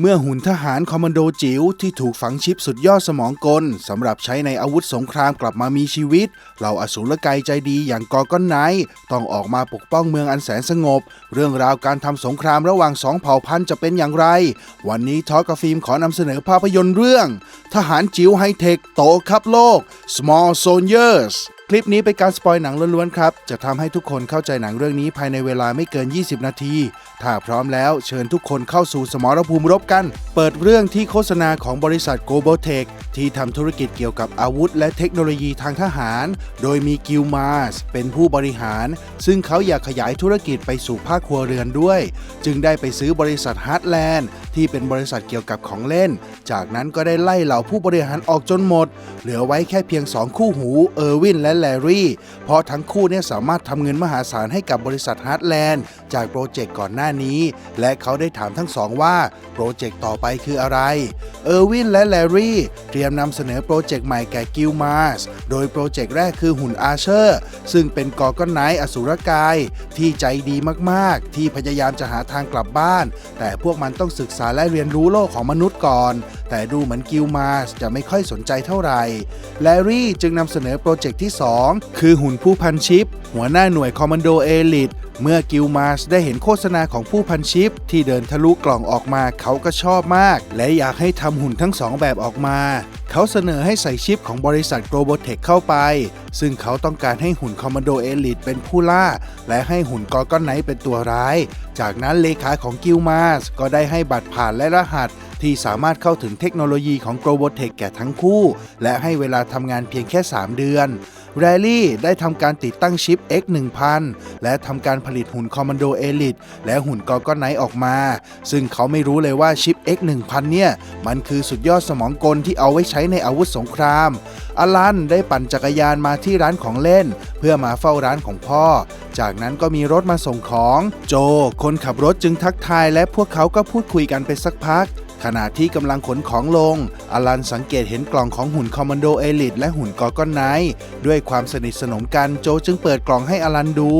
เมื่อหุ่นทหารคอมมานโดจิ๋วที่ถูกฝังชิปสุดยอดสมองกลสำหรับใช้ในอาวุธสงครามกลับมามีชีวิต เหล่าอสูรกายใจดีอย่างกอก้อนไนต้องออกมาปกป้องเมืองอันแสนสงบ เรื่องราวการทำสงครามระหว่างสองเผ่าพันธุ์จะเป็นอย่างไร วันนี้ทอกฟิล์มขอนำเสนอภาพยนตร์เรื่อง ทหารจิ๋วไฮเทคโตคับโลก Small Soldiers คลิปนี้เป็นการสปอยหนังล้วนๆครับ จะทำให้ทุกคนเข้าใจหนังเรื่องนี้ภายในเวลาไม่เกิน 20 นาที ถ้าพร้อมแล้วเชิญทุกคนเข้าสู่สมรภูมิรบกัน เปิดเรื่องที่โฆษณาของบริษัท Global Tech ที่ทำธุรกิจเกี่ยวกับอาวุธ และเทคโนโลยีทางทหาร โดยมีกิลมาสเป็นผู้บริหาร ซึ่งเขาอยากขยายธุรกิจไปสู่ภาคครัวเรือนด้วย จึงได้ไปซื้อบริษัทฮาร์ดแลนด์ที่เป็นบริษัทเกี่ยวกับของเล่น จากนั้นก็ได้ไล่เหล่าผู้บริหารออกจนหมด เหลือไว้แค่เพียง 2 คู่หูเออร์วินและแลรี่ เพราะทั้งคู่เนี่ยสามารถทำเงินมหาศาลให้กับบริษัทฮาร์ดแลนด์จากโปรเจกต์ก่อนหน้านี้ และเขาได้ถามทั้งสองว่าโปรเจกต์ต่อไปคืออะไรเออร์วินและแลรี่ เตรียมนำเสนอโปรเจกต์ใหม่แก่กิลมาสโดยโปรเจกต์แรกคือหุ่นอาเชอร์ ซึ่งเป็นกอก้อนไนท์อสูรกาย ที่ใจดีมากๆ ที่พยายามจะหาทางกลับบ้าน แต่พวกมันต้องศึกษาและเรียนรู้โลกของมนุษย์ก่อน แต่ดูเหมือนกิลมาสจะไม่ค่อยสนใจเท่าไหร่แลรี่จึงนำเสนอโปรเจกต์ที่ 2คือหุ่นผู้พันชิป หัวหน้าหน่วยคอมมานโดเอลิทเมื่อกิลมาสได้เห็นโฆษณาของผู้พันชิป ที่เดินทะลุกล่องออกมาเขาก็ชอบมาก และอยากให้ทำหุ่นทั้งสองแบบออกมา เขาเสนอให้ใส่ชิปของบริษัท Global Tech เข้าไปซึ่งเขาต้องการให้หุ่นคอมมานโดเอลิทเป็นผู้ล่า และให้หุ่นกอก้อนไนท์เป็นตัวร้าย จากนั้นเลขาของกิลมาสก็ได้ให้บัตรผ่านและรหัส ที่สามารถเข้าถึงเทคโนโลยีของ Global Tech แก่ทั้งคู่ และให้เวลาทำงานเพียงแค่ 3 เดือนแรลลี่ได้ทำการติดตั้งชิป X1000 และทำการผลิตหุ่นคอมมานโดเอลิทและหุ่นกอก้อนไนท์ออกมา ซึ่งเขาไม่รู้เลยว่าชิป X1000 เนี่ย มันคือสุดยอดสมองกลที่เอาไว้ใช้ในอาวุธสงคราม อลันได้ปั่นจักรยานมาที่ร้านของเล่น เพื่อมาเฝ้าร้านของพ่อ จากนั้นก็มีรถมาส่งของ โจ คนขับรถจึงทักทายและพวกเขาก็พูดคุยกันไปสักพัก ขณะที่กำลังขนของลง อลันสังเกตเห็นกล่องของหุ่นคอมมานโดเอลิทและหุ่นกอร์กอนไนด้วยความสนิทสนมกันโจจึงเปิดกล่องให้อลันดู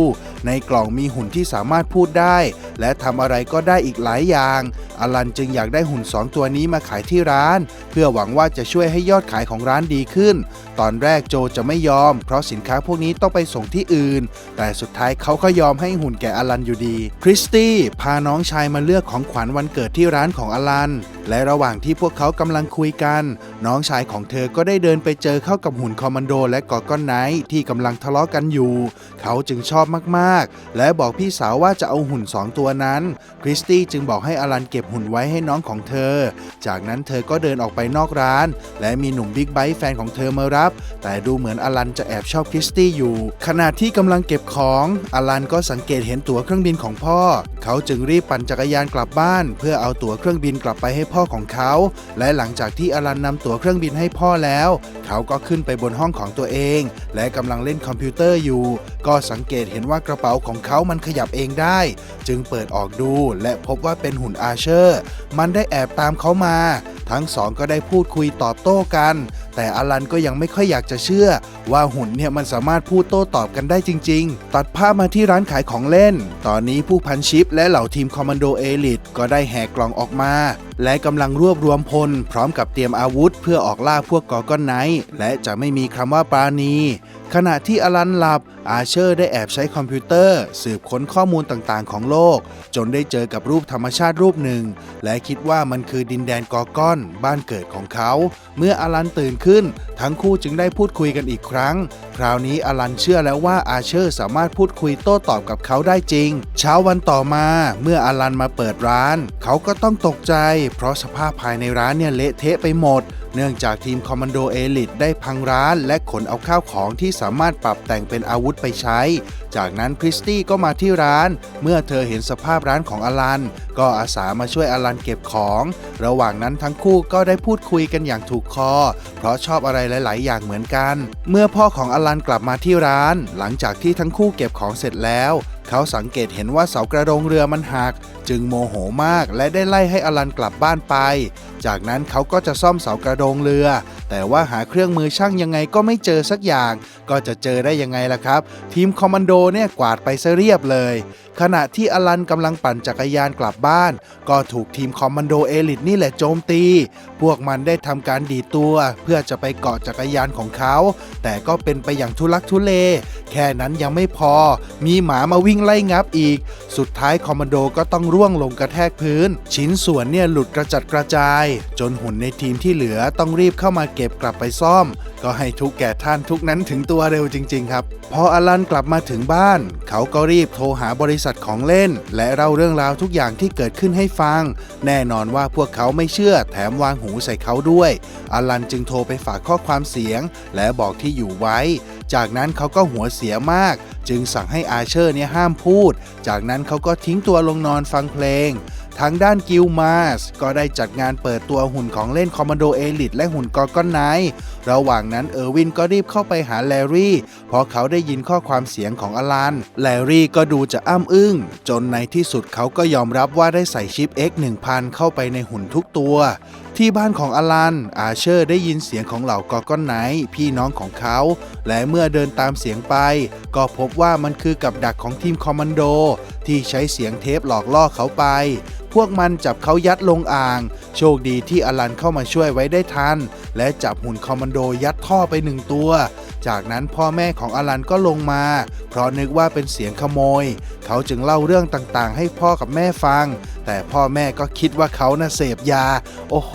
ในกล่องมีหุ่นที่สามารถพูดได้ และทำอะไรก็ได้อีกหลายอย่าง อลันจึงอยากได้หุ่นสองตัวนี้มาขายที่ร้าน เพื่อหวังว่าจะช่วยให้ยอดขายของร้านดีขึ้น ตอนแรกโจจะไม่ยอม เพราะสินค้าพวกนี้ต้องไปส่งที่อื่น แต่สุดท้ายเขาก็ยอมให้หุ่นแก่อลันอยู่ดี คริสตี้พาน้องชายมาเลือกของขวัญวันเกิดที่ร้านของอลัน และระหว่างที่พวกเขากำลังคุยกัน น้องชายของเธอก็ได้เดินไปเจอเข้ากับหุ่นคอมมานโดและกอก้อนไนท์ที่กำลังทะเลาะกันอยู่ เขาจึงชอบมากๆ และบอกพี่สาวว่าจะเอาหุ่นสองตัวนั้น คริสตี้จึงบอกให้อลันเก็บหุ่นไว้ให้น้องของเธอ จากนั้นเธอก็เดินออกไปนอกร้าน และมีหนุ่มบิ๊กไบค์แฟนของเธอมารับ แต่ดูเหมือนอลันจะแอบชอบคริสตี้อยู่ ขณะที่กำลังเก็บของอลันก็สังเกตเห็นตั๋วเครื่องบินของพ่อ เขาจึงรีบปั่นจักรยานกลับบ้าน เพื่อเอาตั๋วเครื่องบินกลับไปให้พ่อของเขา และหลังจากที่อลันนำตั๋วเครื่องบินให้พ่อแล้ว เขาก็ขึ้นไปบนห้องของตัวเอง และกำลังเล่นคอมพิวเตอร์อยู่ ก็สังเกตเห็นว่ากระเป๋าของเขามันขยับเองได้ จึงเปิดออกดูและพบว่าเป็นหุ่นอาเชอร์ มันได้แอบตามเขามา ทั้งสองก็ได้พูดคุยตอบโต้กัน แต่อลันก็ยังไม่ค่อยอยากจะเชื่อ ว่าหุ่นเนี่ยมันสามารถพูดโต้ตอบกันได้จริง ๆ ตัดภาพมาที่ร้านขายของเล่น ตอนนี้ผู้พันชิปและเหล่าทีมคอมมานโดเอลิทก็ได้แหกกล่องออกมา และกำลังรวบรวมพล พร้อมกับเตรียมอาวุธ เพื่อออกล่าพวกกอก้อนไนท์และจะไม่มีคำว่าปราณี ขณะที่อลันหลับ อาเชอร์ได้แอบใช้คอมพิวเตอร์ สืบค้นข้อมูลต่างๆ ของโลก จนได้เจอกับรูปธรรมชาติรูปหนึ่ง และคิดว่ามันคือดินแดนกอก้อน บ้านเกิดของเขา เมื่ออลันตื่นขึ้น ทั้งคู่จึงได้พูดคุยกันอีกครั้ง คราวนี้อลันเชื่อแล้วว่าอาเชอร์สามารถพูดคุยโต้ตอบกับเขาได้จริง เช้าวันต่อมา เมื่ออลันมาเปิดร้าน เขาก็ต้องตกใจเพราะสภาพภายในร้านเนี่ยเละเทะไปหมด เนื่องจากทีมคอมมานโดเอลิทได้พังร้านและขนเอาข้าวของที่สามารถปรับแต่งเป็นอาวุธไปใช้ จากนั้นคริสตี้ก็มาที่ร้าน เมื่อเธอเห็นสภาพร้านของอลัน ก็อาสามาช่วยอลันเก็บของ ระหว่างนั้นทั้งคู่ก็ได้พูดคุยกันอย่างถูกคอ เพราะชอบอะไรหลาย ๆ อย่างเหมือนกัน เมื่อพ่อของอลันกลับมาที่ร้าน หลังจากที่ทั้งคู่เก็บของเสร็จแล้ว เขาสังเกตเห็นว่าเสากระโดงเรือมันหัก จึงโมโหมากและได้ไล่ให้อลันกลับบ้านไปจากนั้นเขาก็จะซ่อมเสากระโดงเรือ แต่ว่าหาเครื่องมือช่างยังไงก็ไม่เจอสักอย่าง ก็จะเจอได้ยังไงล่ะครับ ทีมคอมมานโดเนี่ยกวาดไปซะเรียบเลย ขณะที่อลันกำลังปั่นจักรยานกลับบ้าน ก็ถูกทีมคอมมานโดเอลิทนี่แหละโจมตี พวกมันได้ทำการดีตัว เพื่อจะไปเกาะจักรยานของเขา แต่ก็เป็นไปอย่างทุลักทุเล แค่นั้นยังไม่พอ มีหมามาวิ่งไล่งับอีก สุดท้ายคอมมานโดก็ต้องร่วงลงกระแทกพื้น ชิ้นส่วนเนี่ยหลุดกระจัดกระจายจนหุ่นในทีมที่เหลือต้องรีบเข้ามาเก็บกลับไปซ่อม ก็ให้ทุกแก่ท่านทุกนั้นถึงตัวเร็วจริง ๆ ครับ พออลันกลับมาถึงบ้าน เขาก็รีบโทรหาบริษัทของเล่น และเล่าเรื่องราวทุกอย่างที่เกิดขึ้นให้ฟัง แน่นอนว่าพวกเขาไม่เชื่อแถมวางหูใส่เขาด้วยอลันจึงโทรไปฝากข้อความเสียง และบอกที่อยู่ไว้ จากนั้นเขาก็หัวเสียมาก จึงสั่งให้อาเชอร์เนี่ยห้ามพูด จากนั้นเขาก็ทิ้งตัวลงนอนฟังเพลง ทางด้านกิลมาสก็ได้จัดงานเปิดตัวหุ่นของเล่นคอมมานโดเอลิทและหุ่นกอร์กอนไนท์ระหว่างนั้นเออร์วินก็รีบเข้าไปหาแลรี่เพราะเขาได้ยินข้อความเสียงของอลัน แลรี่ก็ดูจะอ้ำอึ้ง จนในที่สุดเขาก็ยอมรับว่าได้ใส่ชิป X1000 เข้าไปในหุ่นทุกตัว ที่บ้านของอลัน อาเชอร์ได้ยินเสียงของเหล่ากอร์กอนไนพี่น้องของเขา และเมื่อเดินตามเสียงไป ก็พบว่ามันคือกับดักของทีมคอมมานโด ที่ใช้เสียงเทปหลอกล่อเขาไป พวกมันจับเขายัดลงอ่าง โชคดีที่อลันเข้ามาช่วยไว้ได้ทัน และจับหุ่นคอมมานโดยัดท่อไปหนึ่งตัว จากนั้นพ่อแม่ของอลันก็ลงมา เพราะนึกว่าเป็นเสียงขโมย เขาจึงเล่าเรื่องต่างๆ ให้พ่อกับแม่ฟัง แต่พ่อแม่ก็คิดว่าเขาน่ะเสพยา โอ้โห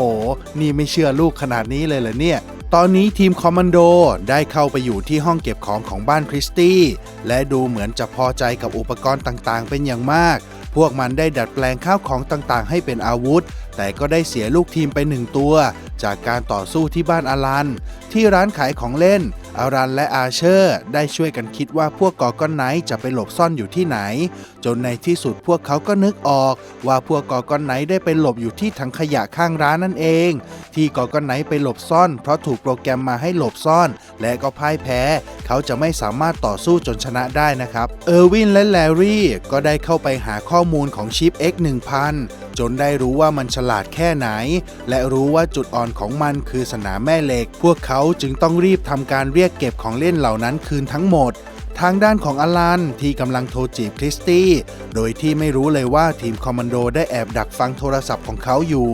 นี่ไม่เชื่อลูกขนาดนี้เลยเหรอเนี่ย ตอนนี้ทีมคอมมานโดได้เข้าไปอยู่ที่ห้องเก็บของของบ้านคริสตี้ และดูเหมือนจะพอใจกับอุปกรณ์ต่างๆ เป็นอย่างมาก พวกมันได้ดัดแปลงข้าวของต่างๆ ให้เป็นอาวุธ แต่ก็ได้เสียลูกทีมไปหนึ่งตัว จากการต่อสู้ที่บ้านอารัน ที่ร้านขายของเล่น อารันและอาเชอร์ได้ช่วยกันคิดว่าพวกกอร์กอนไนท์จะไปหลบซ่อนอยู่ที่ไหน จนในที่สุดพวกเขาก็นึกออก ว่าพวกกอร์กอนไนท์ได้ไปหลบอยู่ที่ถังขยะข้างร้านนั่นเอง ที่กอร์กอนไนท์ไปหลบซ่อน เพราะถูกโปรแกรมมาให้หลบซ่อน และก็พ่ายแพ้ เขาจะไม่สามารถต่อสู้จนชนะได้นะครับ เออร์วินและแลรี่ก็ได้เข้าไปหาข้อมูลของชิป X1000 จนได้รู้ว่ามันฉลาดแค่ไหน และรู้ว่าจุดอ่อนของมันคือสนามแม่เหล็ก พวกเขาจึงต้องรีบทำการเรียกเก็บของเล่นเหล่านั้นคืนทั้งหมด ทางด้านของอลันที่กำลังโทรจีบคริสตี้ โดยที่ไม่รู้เลยว่าทีมคอมมานโดได้แอบดักฟังโทรศัพท์ของเขาอยู่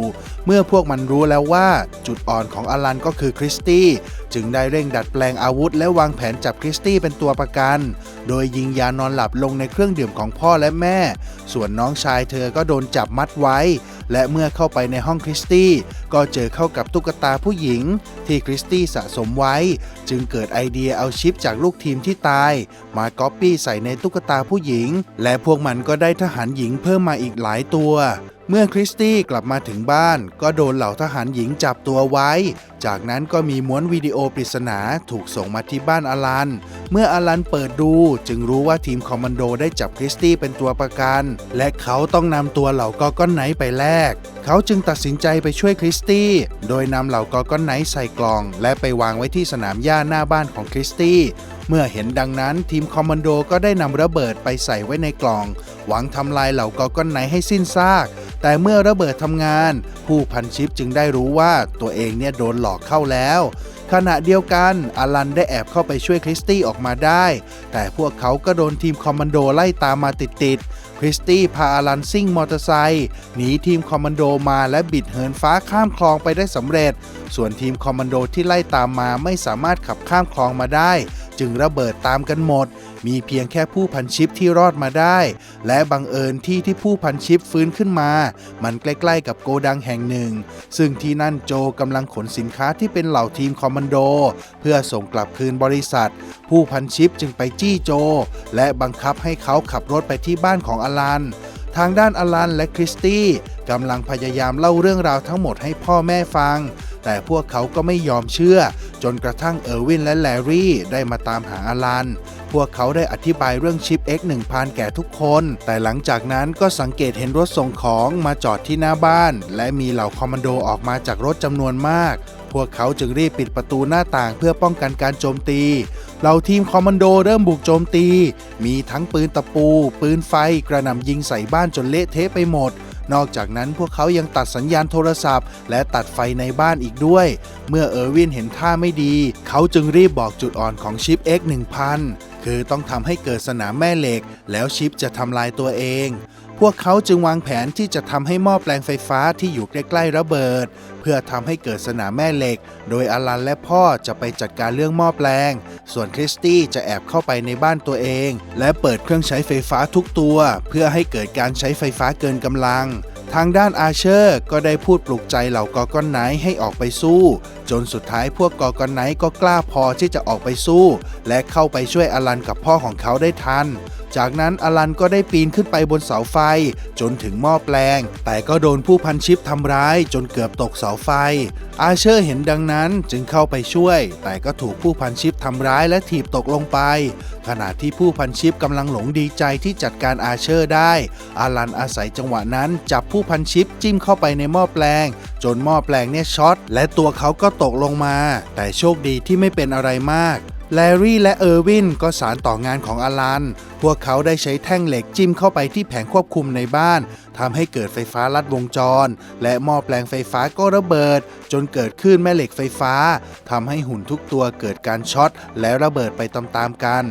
เมื่อพวกมันรู้แล้วว่าจุดอ่อนของอลันก็คือคริสตี้จึงได้เร่งดัดแปลงอาวุธและวางแผนจับคริสตี้เป็นตัวประกัน โดยยิงยานอนหลับลงในเครื่องดื่มของพ่อและแม่ ส่วนน้องชายเธอก็โดนจับมัดไว้ และเมื่อเข้าไปในห้องคริสตี้ก็เจอเข้ากับตุ๊กตาผู้หญิง ที่คริสตี้สะสมไว้ จึงเกิดไอเดียเอาชิปจากลูกทีมที่ตาย มาก๊อปปี้ใส่ในตุ๊กตาผู้หญิง และพวกมันก็ได้ทหารหญิงเพิ่มมาอีกหลายตัว เมื่อคริสตี้กลับมาถึงบ้าน ก็โดนเหล่าทหารหญิงจับตัวไว้ จากนั้นก็มีม้วนวิดีโอปริศนาถูกส่งมาที่บ้านอลัน เมื่ออลันเปิดดูจึงรู้ว่าทีมคอมมานโดได้จับคริสตี้เป็นตัวประกัน และเขาต้องนำตัวเหล่ากอก้อนไนไปแลก เขาจึงตัดสินใจไปช่วยคริสตี้ โดยนำเหล่ากอก้อนไนใส่กล่อง และไปวางไว้ที่สนามหญ้าหน้าบ้านของคริสตี้เมื่อเห็นดังนั้นทีมคอมมานโดก็ได้นำระเบิดไปใส่ไว้ในกล่อง หวังทำลายเหล่ากอก้อนไนให้สิ้นซาก แต่เมื่อระเบิดทำงาน ผู้พันชิปจึงได้รู้ว่าตัวเองเนี่ยโดนหลอกเข้าแล้ว ขณะเดียวกันอลันได้แอบเข้าไปช่วยคริสตี้ออกมาได้ แต่พวกเขาก็โดนทีมคอมมานโดไล่ตามมาติดๆคริสตี้พาอลันซิ่งมอเตอร์ไซค์หนีทีมคอมมานโดมาและบิดเหินฟ้าข้ามคลองไปได้สำเร็จ ส่วนทีมคอมมานโดที่ไล่ตามมาไม่สามารถขับข้ามคลองมาได้ จึงระเบิดตามกันหมด มีเพียงแค่ผู้พันชิปที่รอดมาได้ และบังเอิญที่ที่ผู้พันชิปฟื้นขึ้นมา มันใกล้ๆกับโกดังแห่งหนึ่ง ซึ่งที่นั่นโจกำลังขนสินค้าที่เป็นเหล่าทีมคอมมานโด เพื่อส่งกลับคืนบริษัท ผู้พันชิปจึงไปจี้โจ และบังคับให้เขาขับรถไปที่บ้านของอลันทางด้านอลันและคริสตี้กำลังพยายามเล่าเรื่องราวทั้งหมดให้พ่อแม่ฟัง แต่พวกเขาก็ไม่ยอมเชื่อ จนกระทั่งเออร์วินและแลรี่ได้มาตามหาอลัน พวกเขาได้อธิบายเรื่องชิป X1000 แก่ทุกคน แต่หลังจากนั้นก็สังเกตเห็นรถส่งของมาจอดที่หน้าบ้าน และมีเหล่าคอมมานโดออกมาจากรถจำนวนมาก พวกเขาจึงรีบปิดประตูหน้าต่างเพื่อป้องกันการโจมตีเหล่าทีมคอมมานโดเริ่มบุกโจมตี มีทั้งปืนตะปู ปืนไฟ กระหน่ำยิงใส่บ้านจนเละเทะไปหมด นอกจากนั้นพวกเขายังตัดสัญญาณโทรศัพท์ และตัดไฟในบ้านอีกด้วย เมื่อเออร์วินเห็นท่าไม่ดี เขาจึงรีบบอกจุดอ่อนของชิป X1000 คือต้องทำให้เกิดสนามแม่เหล็ก แล้วชิปจะทำลายตัวเอง พวกเขาจึงวางแผนที่จะทำให้หม้อแปลงไฟฟ้าที่อยู่ใกล้ๆระเบิด เพื่อทำให้เกิดสนามแม่เหล็ก โดยอลันและพ่อจะไปจัดการเรื่องหม้อแปลง ส่วนคริสตี้จะแอบเข้าไปในบ้านตัวเอง และเปิดเครื่องใช้ไฟฟ้าทุกตัว เพื่อให้เกิดการใช้ไฟฟ้าเกินกำลังทางด้านอาเชอร์ก็ได้พูดปลุกใจเหล่ากอร์กอนไนให้ออกไปสู้ จนสุดท้ายพวกกอร์กอนไนก็กล้าพอที่จะออกไปสู้ และเข้าไปช่วยอลันกับพ่อของเขาได้ทัน จากนั้นอลันก็ได้ปีนขึ้นไปบนเสาไฟ จนถึงหม้อแปลง แต่ก็โดนผู้พันชิปทำร้ายจนเกือบตกเสาไฟ อาเชอร์เห็นดังนั้นจึงเข้าไปช่วย แต่ก็ถูกผู้พันชิปทำร้ายและถีบตกลงไป ขณะที่ผู้พันชิปกำลังหลงดีใจที่จัดการอาเชอร์ได้ อาลันอาศัยจังหวะนั้นจับผู้พันชิปจิ้มเข้าไปในหม้อแปลง จนหม้อแปลงเนี่ยช็อตและตัวเขาก็ตกลงมา แต่โชคดีที่ไม่เป็นอะไรมากแลรี่และเออร์วินก็สารต่องานของอลัน พวกเขาได้ใช้แท่งเหล็กจิ้มเข้าไปที่แผงควบคุมในบ้านทำให้เกิดไฟฟ้าลัดวงจร และหม้อแปลงไฟฟ้าก็ระเบิด จนเกิดคลื่นแม่เหล็กไฟฟ้าทำให้หุ่นทุกตัวเกิดการช็อตและระเบิดไปตามๆกัน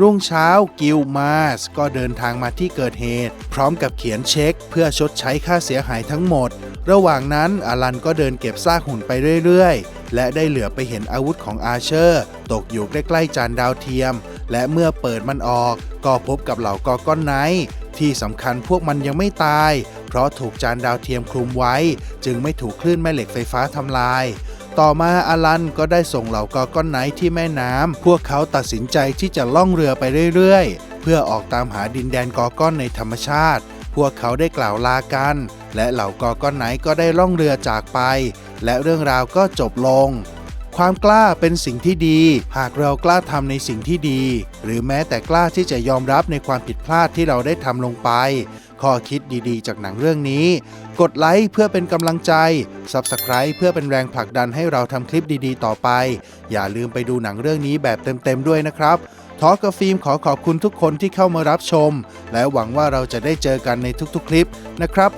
รุ่งเช้ากิลมาสก็เดินทางมาที่เกิดเหตุ พร้อมกับเขียนเช็ค เพื่อชดใช้ค่าเสียหายทั้งหมด ระหว่างนั้นอลันก็เดินเก็บซากหุ่นไปเรื่อยๆ และได้เหลือไปเห็นอาวุธของอาเชอร์ ตกอยู่ใกล้ๆจานดาวเทียม และเมื่อเปิดมันออก ก็พบกับเหล่ากอก้อนไนท์ที่สำคัญพวกมันยังไม่ตาย เพราะถูกจานดาวเทียมคลุมไว้ จึงไม่ถูกคลื่นแม่เหล็กไฟฟ้าทำลาย ต่อมาอลันก็ได้ส่งเหล่ากอก้อนไนท์ที่แม่น้ำ พวกเขาตัดสินใจที่จะล่องเรือไปเรื่อยๆ เพื่อออกตามหาดินแดนกอก้อนในธรรมชาติ พวกเขาได้กล่าวลากัน และเหล่ากอก้อนไนท์ก็ได้ล่องเรือจากไป และเรื่องราวก็จบลงความกล้าเป็นสิ่งที่ดี หากเรากล้าทำในสิ่งที่ดี หรือแม้แต่กล้าที่จะยอมรับในความผิดพลาดที่เราได้ทำลงไป ข้อคิดดีๆ จากหนังเรื่องนี้ กดไลค์เพื่อเป็นกำลังใจ Subscribe เพื่อเป็นแรงผลักดันให้เราทำคลิปดีๆ ต่อไป อย่าลืมไปดูหนังเรื่องนี้แบบเต็มๆด้วยนะครับทอกับฟิล์มขอขอบคุณทุกคนที่เข้ามารับชม และหวังว่าเราจะได้เจอกันในทุกๆ คลิปนะครับ